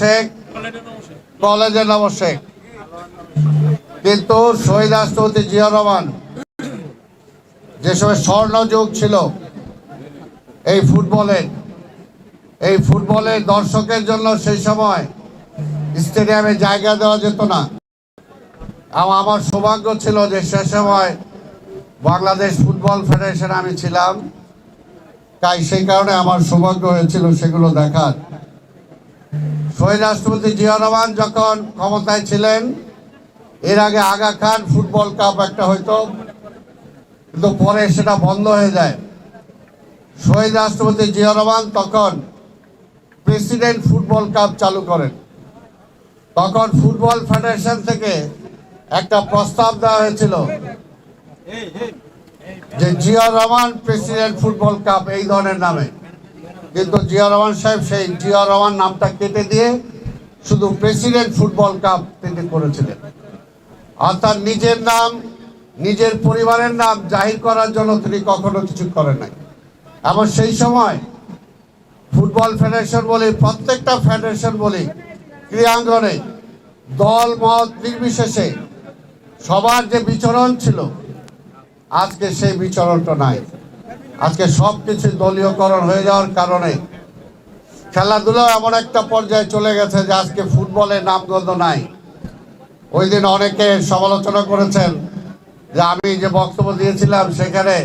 শেখ কলেজে নব শেখ। কিন্তু শহীদ রাষ্ট্রপতি জিয়া রহমান। যে সময় স্বর্ণ ছিল, এই ফুটবলের এই ফুটবলের দর্শকের জন্য সেই সময় স্টেডিয়ামে জায়গা দেওয়া যেত না। আমার সৌভাগ্য ছিল যে সে সময় বাংলাদেশ ফুটবল ফেডারেশন আমি ছিলাম। তাই সেই কারণে আমার সৌভাগ্য হয়েছিল সেগুলো দেখার। শহীদ রাষ্ট্রপতি জিয়া রহমান যখন ক্ষমতায় ছিলেন, এর আগে আগা খান ফুটবল কাপ একটা হয়তো কিন্তু পরে সেটা বন্ধ হয়ে যায়। শহীদ রাষ্ট্রপতি জিয়া রহমান তখন প্রেসিডেন্ট ফুটবল কাপ চালু করেন। তখন ফুটবল ফেডারেশন থেকে একটা প্রস্তাব দেওয়া হয়েছিল যে Zia Rahman president football cup এই ধরনের নামে। কিন্তু জিয়া রহমান সাহেব সেই জিয়া রহমান নামটা কেটে দিয়ে শুধু প্রেসিডেন্ট ফুটবল কাপ তিনি করেছিলেন। অর্থাৎ নিজের নাম, নিজের পরিবারের নাম জাহির করার জন্য তিনি কখনো কিছু করেন নাই। এবং সেই সময় ফুটবল ফেডারেশন বলি, প্রত্যেকটা ফেডারেশন বলি, ক্রীড়াঙ্গনে দল, মত নির্বিশেষে সবার যে বিচরণ ছিল, আজকে সেই বিচরণটা নাই। আজকে সব কিছু দলীয়করণ হয়ে যাওয়ার কারণে খেলাধুলা এমন একটা পর্যায়ে চলে গেছে যে আজকে ফুটবলের নামগন্ধ নাই। ওই দিন অনেকে সমালোচনা করেছেন যে আমি যে বক্তব্য দিয়েছিলাম সেখানে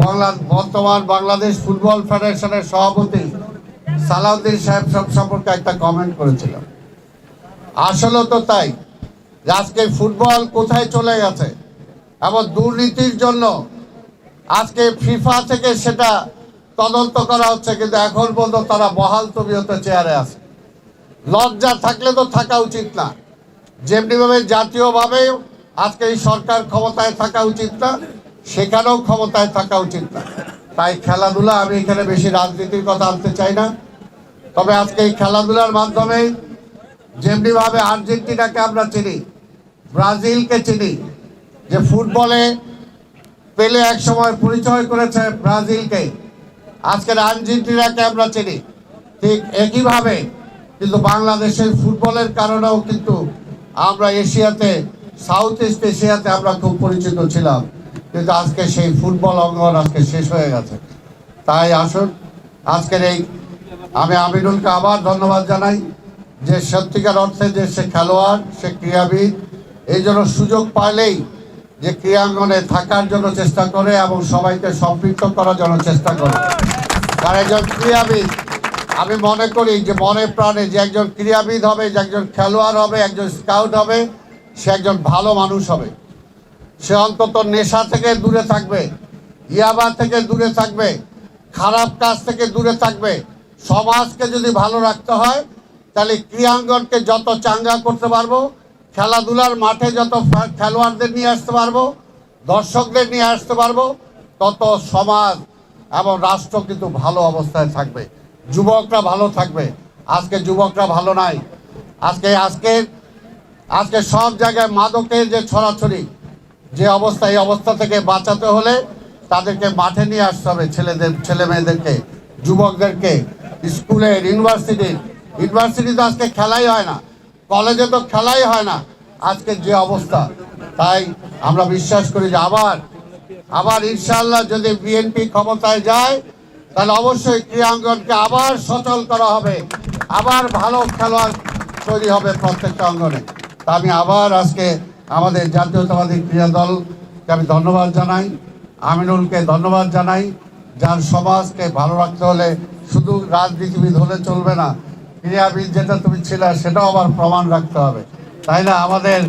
বাংলা, বর্তমান বাংলাদেশ ফুটবল ফেডারেশনের সভাপতি সালাউদ্দিন সাহেব সব সম্পর্কে একটা কমেন্ট করেছিলাম আসলে তো তাই আজকে ফুটবল কোথায় চলে গেছে এবং দুর্নীতির জন্য আজকে ফিফা থেকে সেটা তদন্ত করা হচ্ছে, কিন্তু এখন পর্যন্ত তারা বহাল তবিয়তে চেয়ারে আছে। লজ্জা থাকলে তো থাকা উচিত না। যেমনিভাবে জাতীয়ভাবে আজকে এই সরকার ক্ষমতায় থাকা উচিত না, সেখানেও ক্ষমতায় থাকা উচিত না। তাই খেলাধুলা, আমি এখানে বেশি রাজনীতির কথা আনতে চাই না। তবে আজকে এই খেলাধুলার মাধ্যমে যেমনিভাবে আর্জেন্টিনাকে আমরা চিনি, ব্রাজিলকে চিনি, যে ফুটবলে পেলে এক সময় পরিচয় করেছে ব্রাজিলকে আজকের আর্জেন্টিনাকে আমরা চিনি। ঠিক একইভাবে কিন্তু বাংলাদেশের ফুটবলের কারণেও কিন্তু আমরা এশিয়াতে, সাউথ ইস্ট এশিয়াতে আমরা খুব পরিচিত ছিলাম। কিন্তু আজকে সেই ফুটবল অঙ্গন আজকে শেষ হয়ে গেছে। তাই আসুন, আজকের এই আমি আমিরুলকে আবার ধন্যবাদ জানাই যে সত্যিকার অর্থে যে সে খেলোয়াড়, সে ক্রীড়াবিদ, এই জন্য সুযোগ পাইলেই যে ক্রীড়াঙ্গনে থাকার জন্য চেষ্টা করে এবং সবাইকে সম্পৃক্ত করার জন্য চেষ্টা করে। কারণ একজন ক্রীড়াবিদ, আমি মনে করি যে মনে প্রাণে যে একজন ক্রীড়াবিদ হবে, যে একজন খেলোয়াড় হবে, একজন স্কাউট হবে, সে একজন ভালো মানুষ হবে। সে অন্তত নেশা থেকে দূরে থাকবে, ইয়াবা থেকে দূরে থাকবে, খারাপ কাজ থেকে দূরে থাকবে। সমাজকে যদি ভালো রাখতে হয়, তাহলে ক্রীড়াঙ্গনকে যত চাঙ্গা করতে পারব খেলাধুলার মাঠে যত খেলোয়াড়দের নিয়ে আসতে পারব, দর্শকদের নিয়ে আসতে পারব, তত সমাজ এবং রাষ্ট্র কিন্তু ভালো অবস্থায় থাকবে। যুবকরা ভালো থাকবে। আজকে যুবকরা ভালো নাই। আজকে আজকে আজকে সব জায়গায় মাদকের যে ছড়াছড়ি, যে অবস্থা, এই অবস্থা থেকে বাঁচাতে হলে তাদেরকে মাঠে নিয়ে আসতে হবে ছেলেদের, ছেলে মেয়েদেরকে, যুবকদেরকে। স্কুলের, ইউনিভার্সিটির, ইউনিভার্সিটি তো আজকে খেলাই হয় না। কলেজে তো খেলাই হয় না। আজকে যে অবস্থা, তাই আমরা বিশ্বাস করি যে আবার আবার ইনশাল্লাহ যদি বিএনপি ক্ষমতায় যায়, তাহলে অবশ্যই ক্রীড়াঙ্গনকে আবার সচল করা হবে। আবার ভালো খেলোয়াড় তৈরি হবে প্রত্যেকটা অঙ্গনে। তা আমি আবার আজকে আমাদের জাতীয়তাবাদী ক্রীড়া দলকে আমি ধন্যবাদ জানাই, আমিনুলকে ধন্যবাদ জানাই, যার সমাজকে ভালো রাখতে হলে শুধু রাজনীতিবিদ হলে চলবে না ক্রীড়াবিদ যেটা তুমি ছিলে, সেটাও আবার প্রমাণ রাখতে হবে। তাই না? আমাদের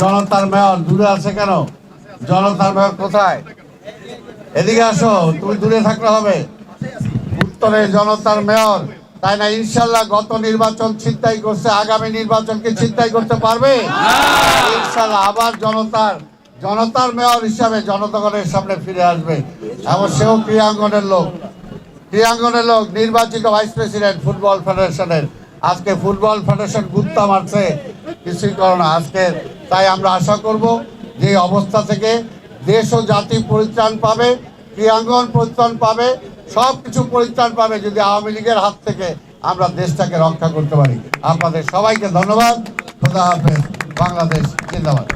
জনতার মেয়র দূরে আছে কেন? জনতার মেয়র কোথায়? এদিকে আসো, তুমি দূরে থাকতে হবে। উত্তরে জনতার মেয়র, তাই না? ইনশাল্লাহ গত নির্বাচন ছিনতাই করছে, আগামী নির্বাচনকে ছিনতাই করতে পারবে? ইনশাল্লাহ আবার জনতার জনতার মেয়র হিসাবে জনগণের সামনে ফিরে আসবে। এবং সেও ক্রীড়াঙ্গনের লোক। ক্রীড়াঙ্গনের লোক নির্বাচিত ভাইস প্রেসিডেন্ট ফুটবল ফেডারেশনের আজকে ফুটবল ফেডারেশন গুপ্তা মারছে কিছুই করো না আজকে। তাই আমরা আশা করব যে অবস্থা থেকে দেশ ও জাতি পরিত্রাণ পাবে ক্রীড়াঙ্গন পরিত্রাণ পাবে সব কিছু পরিত্রাণ পাবে যদি আওয়ামী লীগের হাত থেকে আমরা দেশটাকে রক্ষা করতে পারি। আপনাদের সবাইকে ধন্যবাদ। খোদা হাফেজ। বাংলাদেশ জিন্দাবাদ।